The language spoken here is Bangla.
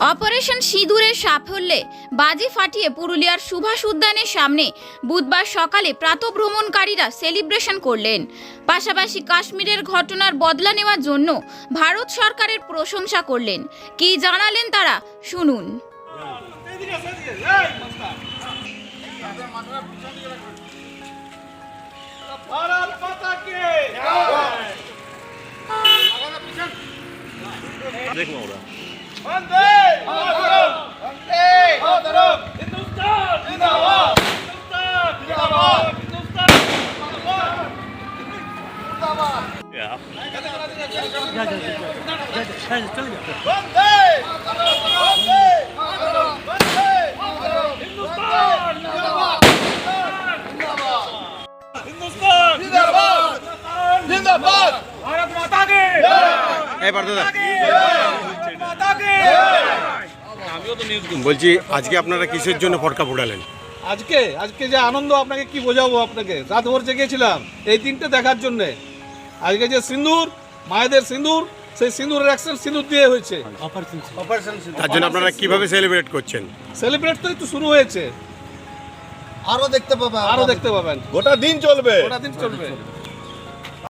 অপারেশন সিঁদুরের সাফল্যে বাজি ফাটিয়ে পুরুলিয়ার সুভাষ উদ্যানের সামনে বুধবার সকালে প্রাতভ্রমণকারীরা সেলিব্রেশন করলেন। পাশাপাশি কাশ্মীরের ঘটনার বদলা নেওয়ার জন্য ভারত সরকারের প্রশংসা করলেন। কি জানালেন তারা? শুনুন। ওরা। हिंदुस्तान जिंदाबाद जिंदाबाद भारत माता की বলছি আজকে আপনারা কিসের জন্য ফটকা ফোটালেন? আজকে আজকে যে আনন্দ আপনাকে কি বোঝাবো আপনাকে? রাত ভোর জেগেছিলাম এই তিনটে দেখার জন্য। আজকে যে সিন্দুর মায়েদের সিন্দুর সেই সিন্দুরের অ্যাকশন সিন্দুর দিয়ে হয়েছে। তার জন্য আপনারা কীভাবে সেলিব্রেট করছেন? সেলিব্রেট তো একটু শুরু হয়েছে। আরও দেখতে পাবেন। আরও দেখতে পাবেন। গোটা দিন চলবে। ওটা দিন চলবে।